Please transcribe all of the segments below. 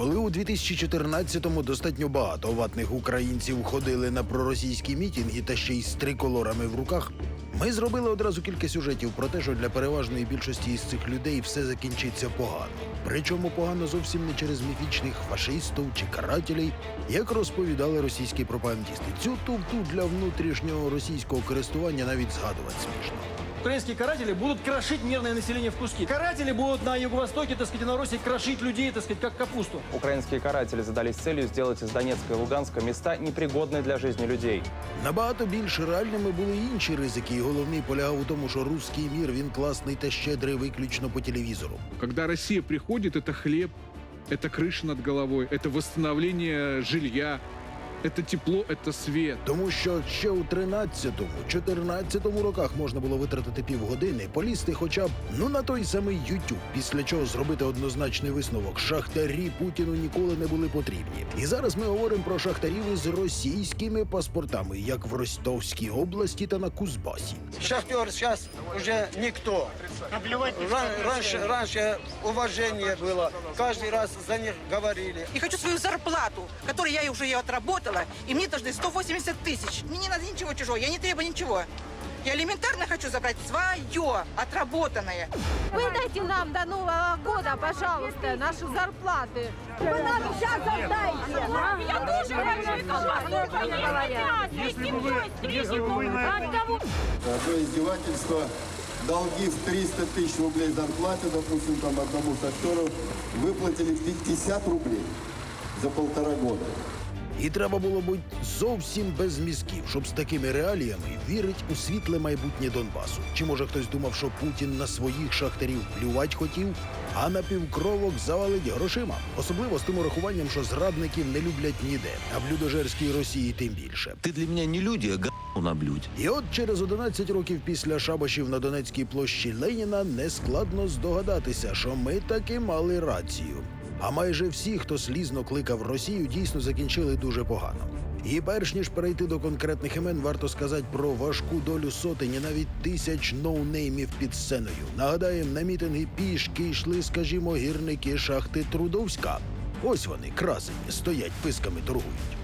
Коли у 2014-му достатньо багато ватних українців ходили на проросійські мітінги та ще й з триколорами в руках, ми зробили одразу кілька сюжетів про те, що для переважної більшості із цих людей все закінчиться погано. Причому погано зовсім не через міфічних фашистів чи карателей, як розповідали російські пропагандісти. Цю туфту для внутрішнього російського користування навіть згадувати смішно. Украинские каратели будут крошить мирное население в куски. Каратели будут на юго-востоке, так сказать, и на Руси крошить людей, так сказать, как капусту. Украинские каратели задались целью сделать из Донецка и Луганска места, непригодные для жизни людей. Набагато більш реальними були й інші ризики, і головний полягав у тому, що руський мір він класний та щедрий виключно по телевізору. Когда Россия приходит, это хлеб, это крыша над головой, это восстановление жилья, это тепло, это свет. Тому що ще у 13-му, 14-му роках можна було витратити півгодини, полізти хоча б ну на той самий YouTube, після чого зробити однозначний висновок. Шахтарі Путіну ніколи не були потрібні. І зараз ми говоримо про шахтарів із російськими паспортами, як в Ростовській області та на Кузбасі. Шахтер сейчас уже никто. Ран- раньше, раньше уважение было. Каждый раз за них говорили. И хочу свою зарплату, которую я уже ее отработала, и мне должны 180 тысяч. Мне не надо ничего чужого, я не требую ничего. Я элементарно хочу забрать свое, отработанное. Вы дайте нам до Нового года, пожалуйста, наши зарплаты. Вы нам сейчас отдайте. Я тоже хочу Если бы вы, если бы вы на это... Издевательство. Долги в 300 тысяч рублей зарплаты, допустим, там одному шахтеру выплатили 50 рублей за полтора года. І треба було бути зовсім без мізків, щоб з такими реаліями вірить у світле майбутнє Донбасу. Чи може хтось думав, що Путін на своїх шахтарів плювать хотів, а на півкровок завалить грошима? Особливо з тим урахуванням, що зрадників не люблять ніде, а в людожерській Росії тим більше. Ты для меня не люди, а на блюде. І от через 11 років після шабашів на Донецькій площі Леніна нескладно здогадатися, що ми таки мали рацію. А майже всі, хто слізно кликав Росію, дійсно закінчили дуже погано. І перш ніж перейти до конкретних імен, варто сказати про важку долю сотень і навіть тисяч ноунеймів під сценою. Нагадаємо, на мітинги пішки йшли, скажімо, гірники шахти Трудовська. Ось вони, красені, стоять, писками торгують.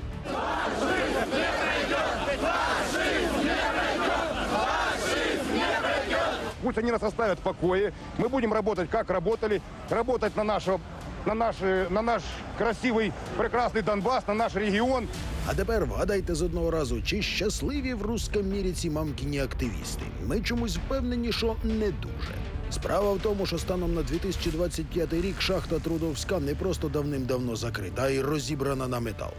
Пусть они нас оставят в покое. Мы будем работать, как работали. Работать на, нашего, на, наши, на наш красивый, прекрасный Донбасс, на наш регион. А тепер вгадайте з одного разу, чи щасливі в русском мірі ці мамкіні активісти. Ми чомусь впевнені, що не дуже. Справа в тому, що станом на 2025 рік шахта Трудовська не просто давним-давно закрита, а й розібрана на метал.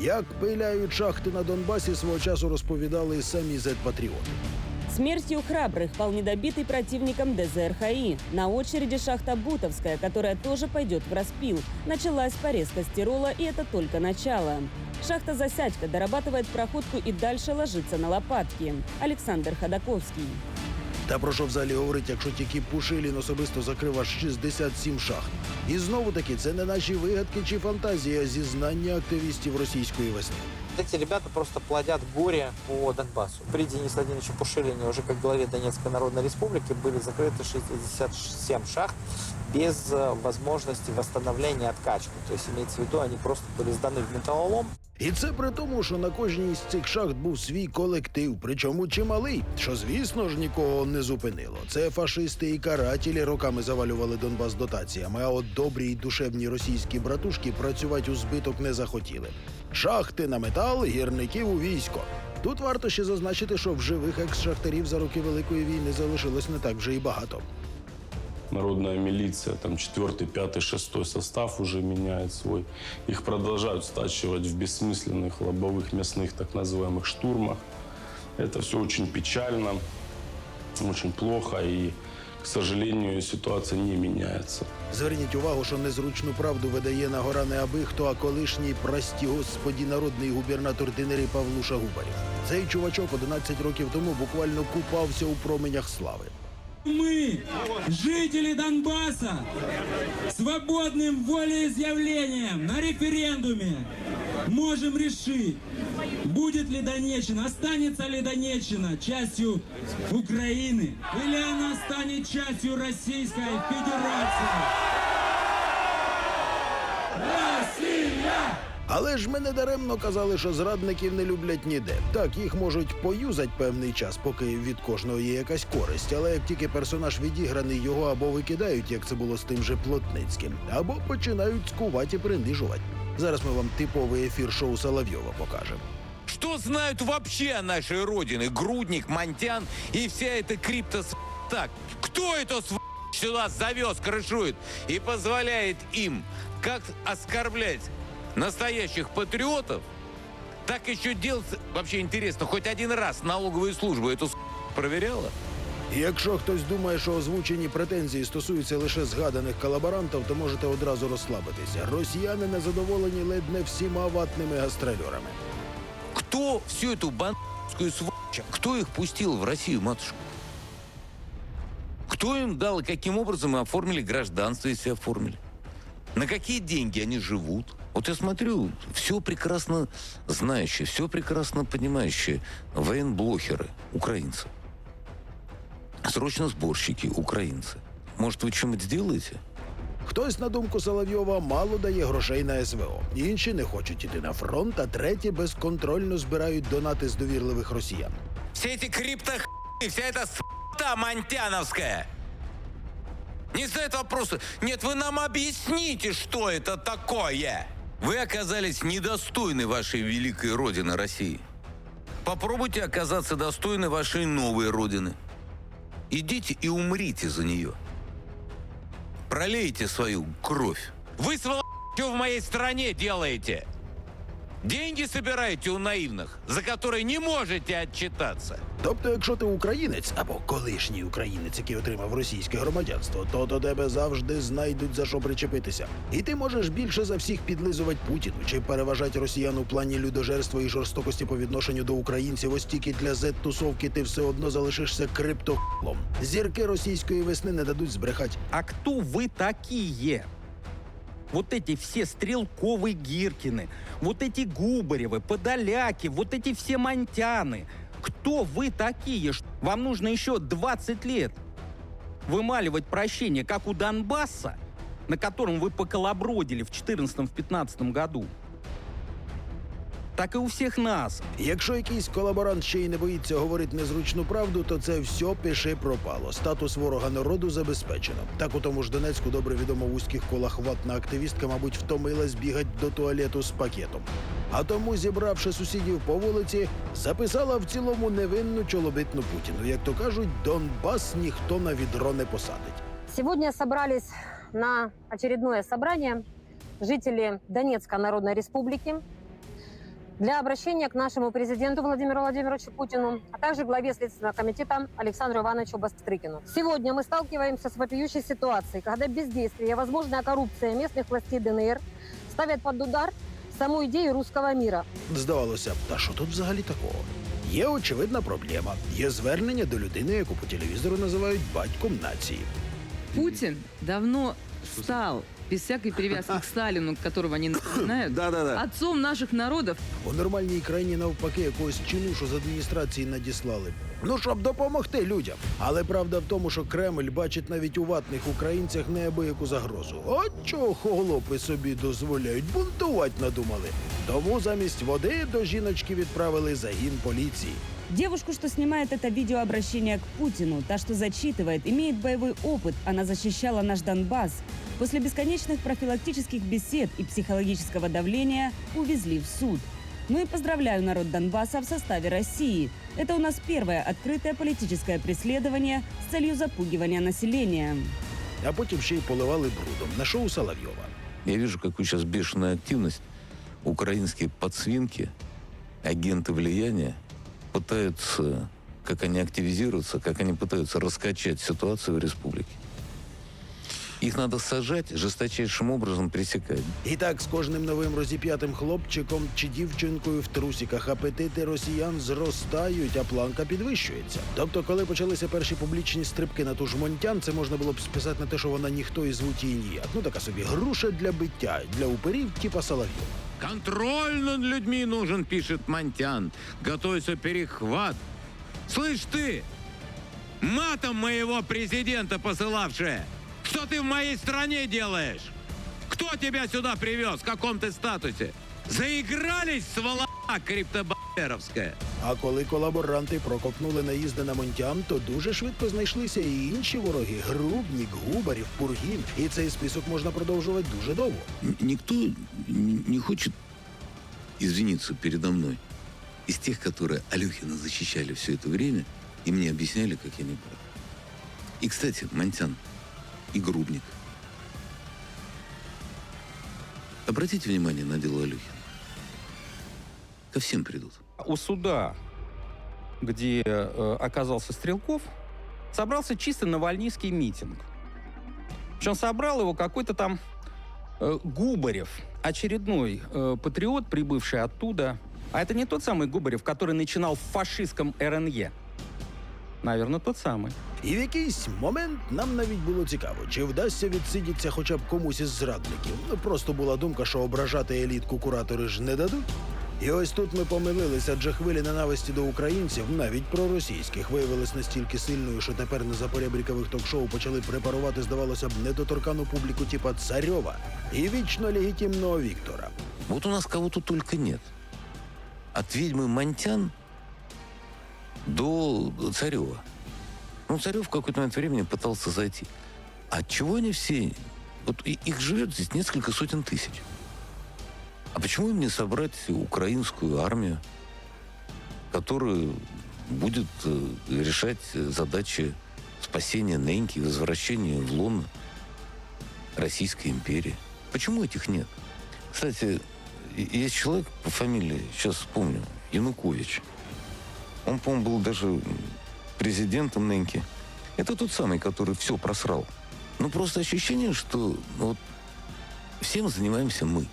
Як пиляють шахти на Донбасі, свого часу розповідали і самі зет-патріоти. Смертью храбрых пал недобитый противником ДЗРХИ. На очереди шахта Бутовская, которая тоже пойдет в распил. Началась порезка стирола, и это только начало. Шахта «Засядька» дорабатывает проходку и дальше ложится на лопатки. Александр Ходаковский. Та про що взагалі говорить, якщо тільки Пушилін особисто закрив аж 67 шахт. І знову таки, це не наші вигадки чи фантазії, а зізнання активістів російської весни. Эти ребята просто плодят горе по Донбассу. При Денисе Владимировиче Пушилине уже как главе Донецкой Народной Республики были закрыты 67 шахт без э, возможности восстановления откачки. То есть имеется в виду, они просто были сданы в металлолом. І це при тому, що на кожній з цих шахт був свій колектив, причому чималий, що звісно ж нікого не зупинило. Це фашисти і карателі роками завалювали Донбас дотаціями, а от добрі й душевні російські братушки працювати у збиток не захотіли. Шахти на метал, гірників у військо. Тут варто ще зазначити, що в живих екс-шахтарів за роки Великої війни залишилось не так вже і багато. Народная милиция, там четвертый, пятый, шестой состав уже меняет свой. Их продолжают стачивать в бессмысленных лобовых мясных так называемых штурмах. Это все очень печально, очень плохо и, к сожалению, ситуация не меняется. Зверніть увагу, що незручну правду видає на гора не аби хто, а колишній прості господі народний губернатор Динери Павлуша Губарів. Цей чувачок 11 років тому буквально купався у променях слави. Мы, жители Донбасса, свободным волеизъявлением на референдуме можем решить, будет ли Донеччина, останется ли Донеччина частью Украины, или она станет частью Российской Федерации. Але ж ми не даремно казали, що зрадників не люблять ніде. Так, їх можуть поюзать певний час, поки від кожного є якась користь. Але як тільки персонаж відіграний, його або викидають, як це було з тим же Плотницьким, або починають скувати і принижувати. Зараз ми вам типовий ефір шоу Соловйова покажемо. Что знают вообще о нашей родине? Грудник, Монтян и вся эта крипто Так, кто это с сюда завез, крышует и позволяет им как оскорблять настоящих патриотов, так еще делать... Вообще интересно, хоть один раз налоговую службу эту проверяла? І Якщо хтось думає, що озвучені претензії стосуються лише згаданих колаборантів, то можете одразу розслабитися. Росіяни незадоволені ледь не всіма ватними гастрольорами. Кто всю эту бандскую сволочь, кто их пустил в Россию, матушка? Кто им дал и каким образом оформили гражданство, если оформили? На какие деньги они живут? Вот я смотрю, все прекрасно знающие, все прекрасно понимающие военблохеры, украинцы. Срочно сборщики, украинцы. Может, вы что-нибудь сделаете? Хтось, на думку Соловйова, мало дає грошей на СВО. Інші не хочуть іти на фронт, а треті безконтрольно збирають донати з довірливих росіян. Все эти криптохуи, вся эта с**та монтяновская. Не задают вопросы. Нет, вы нам объясните, что это такое. Вы оказались недостойны вашей великой родины России. Попробуйте оказаться достойны вашей новой родины. Идите и умрите за нее. Пролейте свою кровь. Вы, сволочь, в моей стране делаете? Деньги собираете у наивных, за которые не можете отчитаться. Тобто, якщо ти українець або колишній українець, який отримав російське громадянство, то до тебе завжди знайдуть за що причепитися. І ти можеш більше за всіх підлизувати Путіну чи переважати росіян у плані людожерства і жорстокості по відношенню до українців. Ось тільки для Z-тусовки ти все одно залишишся криптохлом. Зірки російської весни не дадуть збрехати. А кто вы такие? Вот эти все Стрелковы Гиркины, вот эти Губаревы, Подоляки, вот эти все Монтяны. Кто вы такие? Вам нужно еще 20 лет вымаливать прощение, как у Донбасса, на котором вы поколобродили в 2014-2015 году. Так и у всех нас. Якщо якийсь колаборант ще й не боїться говорити незручну правду, то це все пиши пропало. Статус ворога народу забезпечено. Так у тому ж Донецьку добре відомо в узьких колах ватна активістка, мабуть, втомилась бігати до туалету з пакетом. А тому, зібравши сусідів по вулиці, записала в цілому невинну чолобитну Путіну. Як то кажуть, Донбас ніхто на відро не посадить. Сегодня собрались на очередное собрание жители Донецкой Народной Республики для обращения к нашему президенту Владимиру Владимировичу Путину, а также главе Следственного комитета Александру Ивановичу Бастрыкину. Сегодня мы сталкиваемся с вопиющей ситуацией, когда бездействие и возможная коррупция местных властей ДНР ставят под удар саму идею русского мира. Здавалося б, та що тут взагалі такого? Є очевидна проблема. Є звернення до людини, яку по телевізору називають батьком нації. Путин давно стал, без всякой привязки к Сталину, которого они напоминают, отцом наших народов. У нормальній країні навпаки якогось чинушу з адміністрації надіслали. Ну, щоб допомогти людям. Але правда в тому, що Кремль бачить навіть у ватних українцях неабияку загрозу. От чого холопи собі дозволяють, бунтувати надумали. Тому замість води до жіночки відправили загін поліції. Девушку, что снимает это видеообращение к Путину, та, что зачитывает, имеет боевой опыт. Она защищала наш Донбасс. После бесконечных профилактических бесед и психологического давления увезли в суд. Ну и поздравляю народ Донбасса в составе России. Это у нас первое открытое политическое преследование с целью запугивания населения. А потім ще й поливали брудом на шоу Соловйова. Я вижу, какую сейчас бешеную активность украинские подсвинки, агенты влияния пытаются, как они активизируются, как они пытаются раскачать ситуацию в республике. Их надо сажать, жесточайшим образом пресекать. І так з кожним новим розіп'ятим хлопчиком чи дівчинкою в трусіках апетити росіян зростають, а планка підвищується. Тобто, коли почалися перші публічні стрибки на ту ж Монтян, це можна було б списати на те, що вона ніхто і звуть її ніяк. Ну така собі груша для биття, для уперів, типа Соловйова. Контроль над людьми нужен, пишет Монтян. Готовится перехват. Слышь ты, матом моего президента посылавшая, что ты в моей стране делаешь? Кто Кто тебя сюда привез? В каком ты статусе? Заигрались, сволота криптобандеровская. А коли колаборанти прокопнули наїзди на Монтян, то дуже швидко знайшлися і інші вороги: Грубнік, Губарів, Пургін. І цей список можна продовжувати дуже довго. Н- Никто н- не хочет извиниться передо мной. Из тех, которые Алехина защищали все это время и мне объясняли, как я не прав. И, кстати, Монтян и Грубник. Обратите внимание на дело Алехина. Ко всем придут. У суда, где э, оказался Стрелков, собрался чисто навальнийский митинг. Причем собрал его какой-то там э, Губарев, очередной э, патриот, прибывший оттуда. А это не тот самый Губарев, который начинал в фашистском РНЕ. Наверное, тот самый. І в якийсь момент нам навіть було цікаво, чи вдасться відсидіться хоча б комусь із зрадників. Ну, Просто була думка, що ображати елітку куратори ж не дадуть. І ось тут ми помилилися, адже хвилі ненависті до українців, навіть проросійських, виявились настільки сильною, що тепер на запорябрікових ток-шоу почали препарувати, здавалося б, недоторкану публіку типа Царьова і вічно легітимного Віктора. Вот у нас кого тут только нет. От ведьмы Монтян до Царева. Ну, Царев в какой-то момент времени пытался зайти. А чего они все... Вот их живет здесь несколько сотен тысяч. А почему им не собрать украинскую армию, которая будет э, решать задачи спасения Неньки, возвращения в лон Российской империи? Почему этих нет? Кстати, есть человек по фамилии, сейчас вспомню, Янукович. Он, по-моему, был даже президентом Неньки. Это тот самый, который все просрал. Ну, просто ощущение, что ну, вот всем занимаемся мы.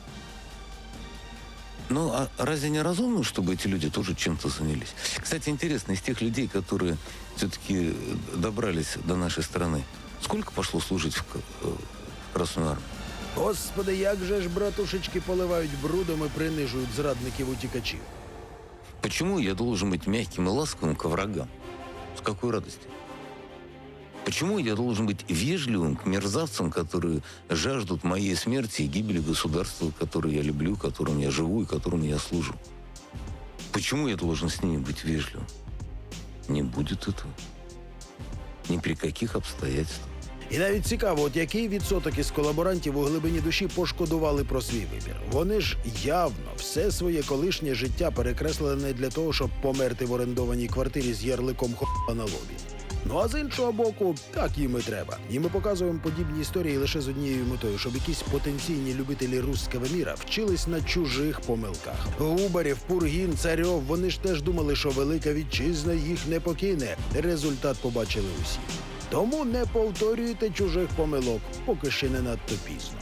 Ну, а разве не разумно, чтобы эти люди тоже чем-то занялись? Кстати, интересно, из тех людей, которые все-таки добрались до нашей страны, сколько пошло служить в, К- э, в Красную Армию? Господи, як же ж братушечки поливають брудом і принижують зрадників утікачів. Почему я должен быть мягким и ласковым к врагам? С какой радости? Почему я должен быть вежливым к мерзавцам, которые жаждут моей смерти и гибели государства, которое я люблю, которым я живу и которому я служу? Почему я должен с ними быть вежливым? Не будет этого. Ни при каких обстоятельствах. І навіть цікаво, от який відсоток із колаборантів у глибині душі пошкодували про свій вибір. Вони ж явно все своє колишнє життя перекреслили не для того, щоб померти в орендованій квартирі з ярликом хопа на лобі. Ну а з іншого боку, так їм і треба. І ми показуємо подібні історії лише з однією метою, щоб якісь потенційні любителі руського міра вчились на чужих помилках. Губарів, Пургін, Царьов, вони ж теж думали, що велика вітчизна їх не покине. Результат побачили усі. Тому не повторюйте чужих помилок, поки ще не надто пізно.